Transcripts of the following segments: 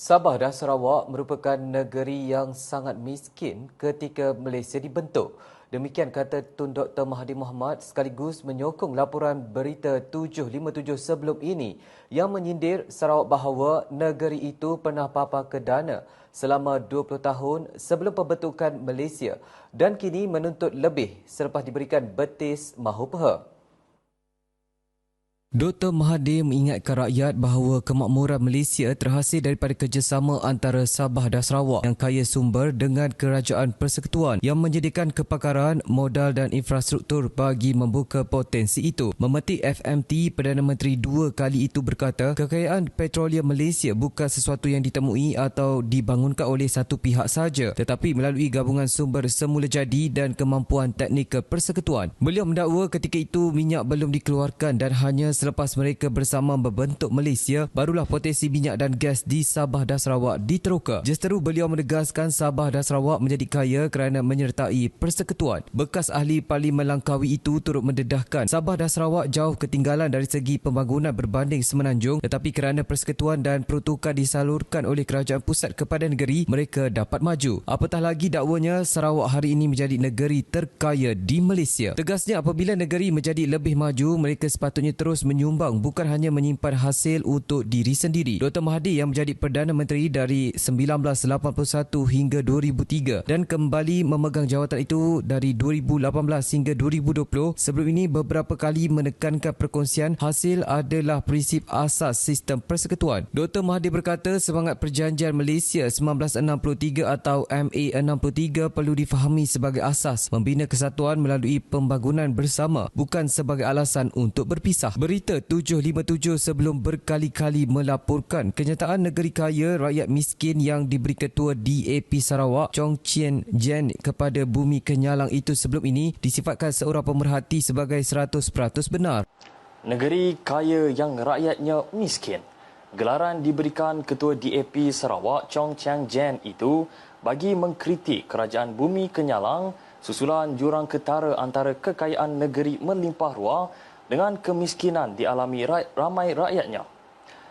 Sabah dan Sarawak merupakan negeri yang sangat miskin ketika Malaysia dibentuk. Demikian kata Tun Dr. Mahathir Mohamad sekaligus menyokong laporan berita 757 sebelum ini yang menyindir Sarawak bahawa negeri itu pernah papa ke dana selama 20 tahun sebelum pembentukan Malaysia dan kini menuntut lebih selepas diberikan betis mahu peha. Dr. Mahathir mengingatkan rakyat bahawa kemakmuran Malaysia terhasil daripada kerjasama antara Sabah dan Sarawak yang kaya sumber dengan kerajaan persekutuan yang menyediakan kepakaran, modal dan infrastruktur bagi membuka potensi itu. Memetik FMT, Perdana Menteri dua kali itu berkata, kekayaan petroleum Malaysia bukan sesuatu yang ditemui atau dibangunkan oleh satu pihak saja tetapi melalui gabungan sumber semula jadi dan kemampuan teknikal persekutuan. Beliau mendakwa ketika itu minyak belum dikeluarkan dan hanya selepas mereka bersama membentuk Malaysia, barulah potensi minyak dan gas di Sabah dan Sarawak diteroka. Justeru beliau menegaskan Sabah dan Sarawak menjadi kaya kerana menyertai persekutuan. Bekas ahli Parlimen Langkawi itu turut mendedahkan Sabah dan Sarawak jauh ketinggalan dari segi pembangunan berbanding Semenanjung tetapi kerana persekutuan dan peruntukan disalurkan oleh kerajaan pusat kepada negeri, mereka dapat maju. Apatah lagi dakwanya Sarawak hari ini menjadi negeri terkaya di Malaysia. Tegasnya apabila negeri menjadi lebih maju, mereka sepatutnya terus menyumbang bukan hanya menyimpan hasil untuk diri sendiri. Dr. Mahathir yang menjadi Perdana Menteri dari 1981 hingga 2003 dan kembali memegang jawatan itu dari 2018 hingga 2020 sebelum ini beberapa kali menekankan perkongsian hasil adalah prinsip asas sistem persekutuan. Dr. Mahathir berkata semangat perjanjian Malaysia 1963 atau MA63 perlu difahami sebagai asas membina kesatuan melalui pembangunan bersama bukan sebagai alasan untuk berpisah. Beri Berita 757 sebelum berkali-kali melaporkan kenyataan negeri kaya rakyat miskin yang diberi ketua DAP Sarawak Chong Chien Jen kepada bumi kenyalang itu sebelum ini disifatkan seorang pemerhati sebagai 100% benar. Negeri kaya yang rakyatnya miskin. Gelaran diberikan ketua DAP Sarawak Chong Chiang Jen itu bagi mengkritik kerajaan bumi kenyalang susulan jurang ketara antara kekayaan negeri melimpah ruah dengan kemiskinan dialami ramai rakyatnya.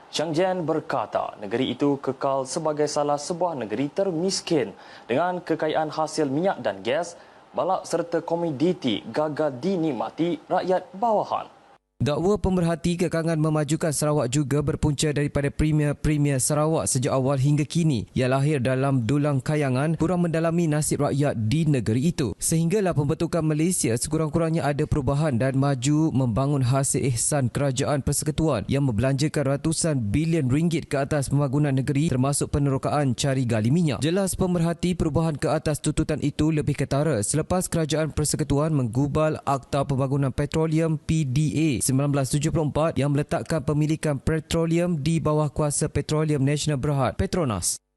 Chang Jian berkata negeri itu kekal sebagai salah sebuah negeri termiskin dengan kekayaan hasil minyak dan gas balak serta komoditi gagal dinikmati rakyat bawahan. Dakwa pemerhati kekangan memajukan Sarawak juga berpunca daripada Premier-Premier Sarawak sejak awal hingga kini yang lahir dalam dulang kayangan kurang mendalami nasib rakyat di negeri itu. Sehinggalah pembentukan Malaysia sekurang-kurangnya ada perubahan dan maju membangun hasil ihsan kerajaan persekutuan yang membelanjakan ratusan bilion ringgit ke atas pembangunan negeri termasuk penerokaan cari gali minyak. Jelas pemerhati perubahan ke atas tuntutan itu lebih ketara selepas kerajaan persekutuan menggubal Akta Pembangunan Petroleum PDA 1974 yang meletakkan pemilikan petroleum di bawah kuasa Petroleum Nasional Berhad Petronas.